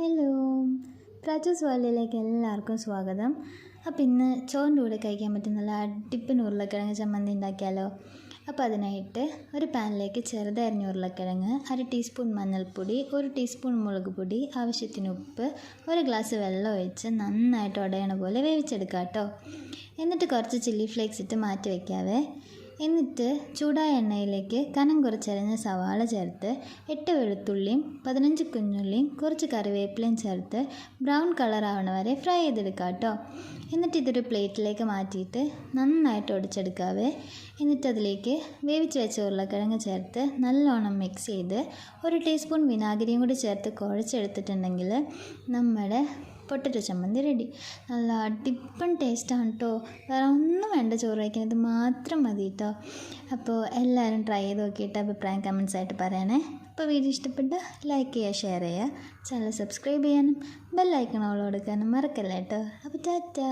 Hello പ്രാച്ചൂസ് വേൾഡിലേക്ക് എല്ലാവർക്കും സ്വാഗതം. അപ്പോൾ ഇന്ന് ചോറിന്റെ കൂടെ കഴിക്കാൻ പറ്റുന്ന നല്ല അടിപ്പിന് ഉരുളക്കിഴങ്ങ് ചമ്മന്തി ഉണ്ടാക്കിയാലോ? അപ്പോൾ അതിനായിട്ട് ഒരു പാനിലേക്ക് ചെറുതരിഞ്ഞ ഉരുളക്കിഴങ്ങ് അര ടീസ്പൂൺ മഞ്ഞൾപ്പൊടി ഒരു ടീസ്പൂൺ മുളക് പൊടി ആവശ്യത്തിന് ഉപ്പ് ഒരു ഗ്ലാസ് വെള്ളം ഒഴിച്ച് നന്നായിട്ട് ഉടയണ പോലെ വേവിച്ചെടുക്കാം കേട്ടോ എന്നിട്ട് കുറച്ച് ചില്ലി ഫ്ലേക്സ് ഇട്ട് മാറ്റി വയ്ക്കാവേ എന്നിട്ട് ചൂടായ എണ്ണയിലേക്ക് കനം കുറച്ചരിഞ്ഞ സവാള ചേർത്ത് എട്ട് വെളുത്തുള്ളിയും പതിനഞ്ച് കുഞ്ഞുള്ളിയും കുറച്ച് കറിവേപ്പിലയും ചേർത്ത് ബ്രൗൺ കളർ ആവണ വരെ ഫ്രൈ ചെയ്തെടുക്കുക കേട്ടോ എന്നിട്ട് ഇതൊരു പ്ലേറ്റിലേക്ക് മാറ്റിയിട്ട് നന്നായിട്ട് ഒടിച്ചെടുക്കാവേ. എന്നിട്ടതിലേക്ക് വേവിച്ച് വെച്ച ഉരുളക്കിഴങ്ങ് ചേർത്ത് നല്ലോണം മിക്സ് ചെയ്ത് ഒരു ടീസ്പൂൺ വിനാഗിരിയും കൂടി ചേർത്ത് കുഴച്ചെടുത്തിട്ടുണ്ടെങ്കിൽ നമ്മുടെ പൊട്ടറ്റോ ചമ്മന്തി റെഡി നല്ല അടിപ്പൻ ടേസ്റ്റാണ് കേട്ടോ വേറെ ഒന്നും വേണ്ട ചോറ് വയ്ക്കുന്നത് മാത്രം മതി കേട്ടോ അപ്പോൾ എല്ലാവരും ട്രൈ ചെയ്ത് നോക്കിയിട്ട് അഭിപ്രായം കമൻസ് ആയിട്ട് പറയണേ. അപ്പോൾ വീഡിയോ ഇഷ്ടപ്പെട്ട ലൈക്ക് ചെയ്യുക ഷെയർ ചെയ്യുക. ചാനൽ സബ്സ്ക്രൈബ് ചെയ്യാനും ബെല്ലൈക്കൺ ഓൾ കൊടുക്കാനും മറക്കല്ലേ കേട്ടോ അപ്പോൾ ടാറ്റാ.